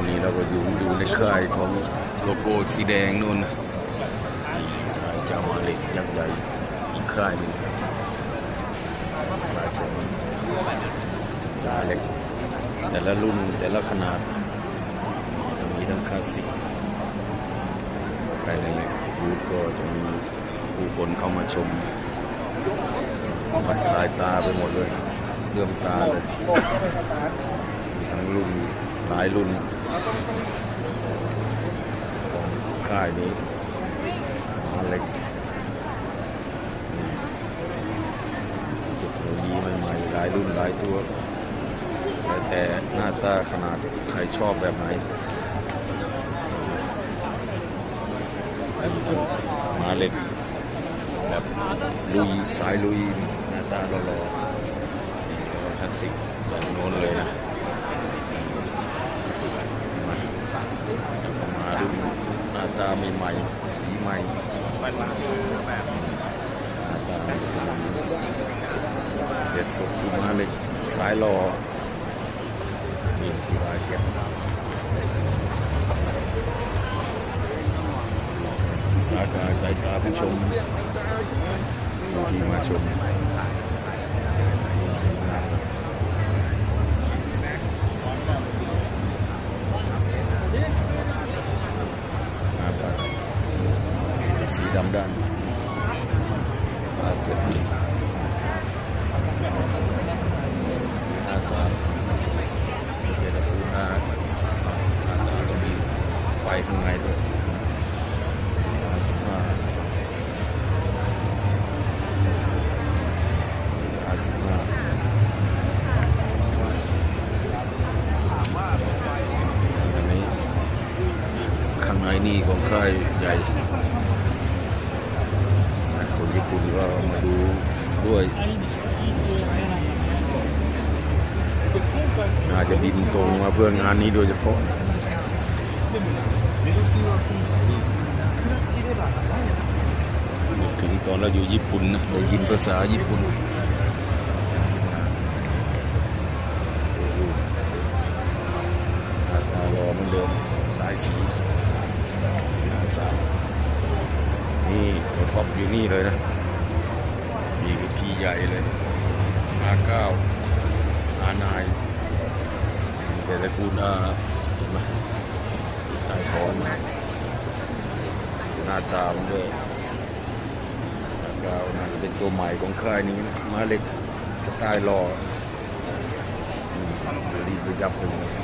อนนี้เราก็อยู่อยู่ในค่ายของโลโก้สีแดงนู่นค่ายจ้ามาเล็กยักษ์ใหญ่อีกค่ายหนึ่งครับมาชมลาเล็กแต่ละรุ่นแต่ละขนาดมีทั้งคลาสสิกภายในบูธก็จะมีผู้คนเข้ามาชมบัดลายตาไปหมดเลยเลื่อมตาเลย ทั้งรุ่นหลายรุ่น ค่ายนี้มาเล็กนี่เทคโนโลยีใหม่ๆหลายรุ่นหลายตัวแล้วแต่หน้าตาขนาดใครชอบแบบไหนม้าเล็กแบบลุยสายลุยหน้าตาหล่อๆแล้วก็คลาสสิกแบบโน้นเลยนะมาแล้วก็ มารุ่นหน้าตาใหม่ๆสีใหม่หน้าตาเด็ดสุดคือมาเล็กสายหล่อนี่คือรายเก็บสายตาสายตาผู้ชมที่มาชมสวยงามหน้าตา สีดำด้านราเก็บอาสาเจตปูนาอาสาจะมีไฟข้างในด้วยสิบห้าห้าสิบห้าอันนี้ข้างในนี่ของค่ายใหญ่ คุณก็มาดูด้วย อาจจะบินตรงมาเพื่องานนี้โดยเฉพาะถึงตอนเราอยู่ญี่ปุ่นนะได้ยินภาษาญี่ปุ่นน้าตารอเหมือนเดิมหลายสีหน้าสาวนี่ตัวท็อปอยู่นี่เลยนะ ใหญ่เลยอาเก้าอานายแต่ตระกูลอาเห็นไหมใต้ท้อนหน้าตามด้วยหน้าตามันเป็นตัวใหม่ของค่ายนี้นะมาเล็กสไตล์รอนี่รีบไปยับเลย